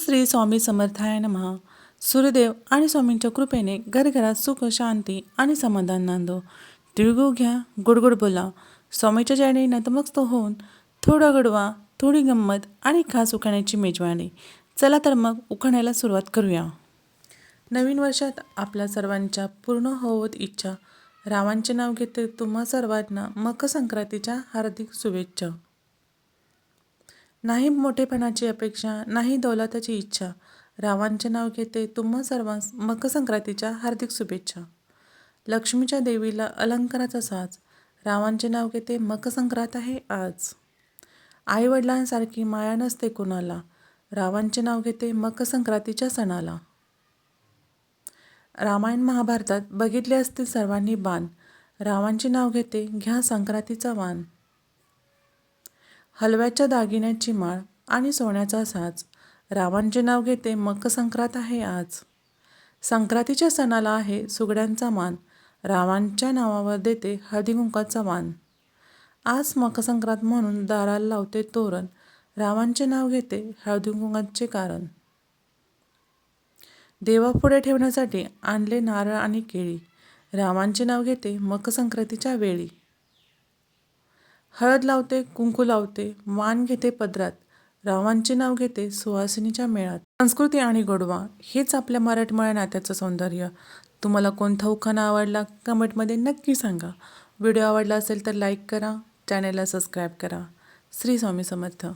श्री स्वामी समर्थाय नमहा सूर्यदेव आणि स्वामींच्या कृपेने घरघरात सुख शांती आणि समाधान नांदो. तिळगुळ घ्या गुडगुड बोला. स्वामीच्या चरणी नतमस्त होऊन थोडा गडवा थोडी गंमत आणि खास उखाण्याची मेजवानी. चला तर मग उखाण्याला सुरुवात करूया. नवीन वर्षात आपल्या सर्वांच्या पूर्ण होवत इच्छा. रावांचे नाव घेते तुम्हा सर्वांना मकर संक्रांतीच्या हार्दिक शुभेच्छा. नाही मोठेपणाची अपेक्षा नाही दौलताची इच्छा. रावांचे नाव घेते तुम्हा सर्वांस मकर संक्रांतीच्या हार्दिक शुभेच्छा. लक्ष्मीच्या देवीला अलंकाराचा साज. रावांचे नाव घेते मकरसंक्रांत आहे आज. आईवडिलांसारखी माया नसते कुणाला. रावांचे नाव घेते मकरसंक्रांतीच्या सणाला. रामायण महाभारतात बघितले असतील सर्वांनी बाण. रावांचे नाव घेते घ्या संक्रांतीचा वाण. हलव्याच्या दागिन्याची माळ आणि सोन्याचा साज. रावांचे नाव घेते मकर संक्रांत आहे आज. संक्रांतीच्या सणाला आहे सुगड्यांचा मान. रावांच्या नावावर देते हळदीकुंकाचा मान. आज मकर संक्रांत म्हणून दाराला लावते तोरण. रावांचे नाव घेते हळदीकुंकाचे कारण. देवापुढे ठेवण्यासाठी आणले नारळ आणि केळी. रावांचे नाव घेते मकर संक्रांतीच्या वेळी. हळद लावते कुंकू लावते मान घेते पदरात रावांचे नाव घेते सुहासिनीच्या मेळात. संस्कृती आणि गोडवा हेच आपल्या मराठमळ्या नात्याचं सौंदर्य. तुम्हाला कोणता उखाणा आवडला कमेंटमध्ये नक्की सांगा. व्हिडिओ आवडला असेल तर लाईक करा चॅनेलला सबस्क्राईब करा. श्री स्वामी समर्थ.